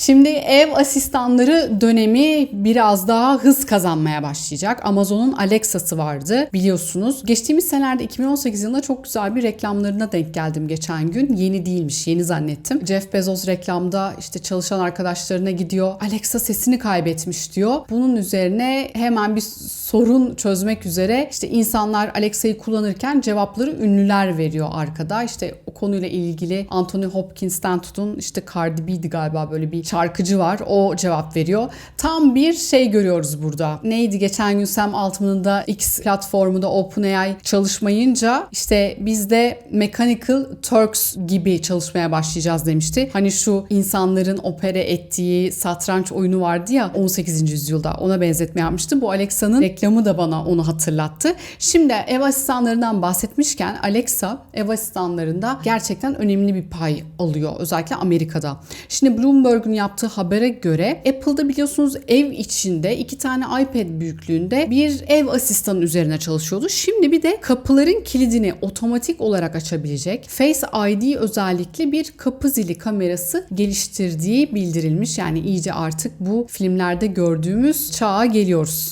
Şimdi ev asistanları dönemi biraz daha hız kazanmaya başlayacak. Amazon'un Alexa'sı vardı biliyorsunuz. Geçtiğimiz senelerde 2018 yılında çok güzel bir reklamlarına denk geldim geçen gün. Yeni değilmiş, yeni zannettim. Jeff Bezos reklamda işte çalışan arkadaşlarına gidiyor. Alexa sesini kaybetmiş diyor. Bunun üzerine hemen bir sorun çözmek üzere işte insanlar Alexa'yı kullanırken cevapları ünlüler veriyor arkada. İşte konuyla ilgili Anthony Hopkins'ten tutun işte Cardi B'di galiba böyle bir şarkıcı var. O cevap veriyor. Tam bir şey görüyoruz burada. Neydi geçen gün Sam Altman'ın da X platformunda OpenAI çalışmayınca işte biz de Mechanical Turks gibi çalışmaya başlayacağız demişti. Hani şu insanların opere ettiği satranç oyunu vardı ya 18. yüzyılda ona benzetme yapmıştı. Bu Alexa'nın reklamı da bana onu hatırlattı. Şimdi ev asistanlarından bahsetmişken Alexa ev asistanlarında gerçekten önemli bir pay alıyor. Özellikle Amerika'da. Şimdi Bloomberg'un yaptığı habere göre Apple'da biliyorsunuz ev içinde iki tane iPad büyüklüğünde bir ev asistanı üzerine çalışıyordu. Şimdi bir de kapıların kilidini otomatik olarak açabilecek Face ID özellikle bir kapı zili kamerası geliştirdiği bildirilmiş. Yani iyice artık bu filmlerde gördüğümüz çağa geliyoruz.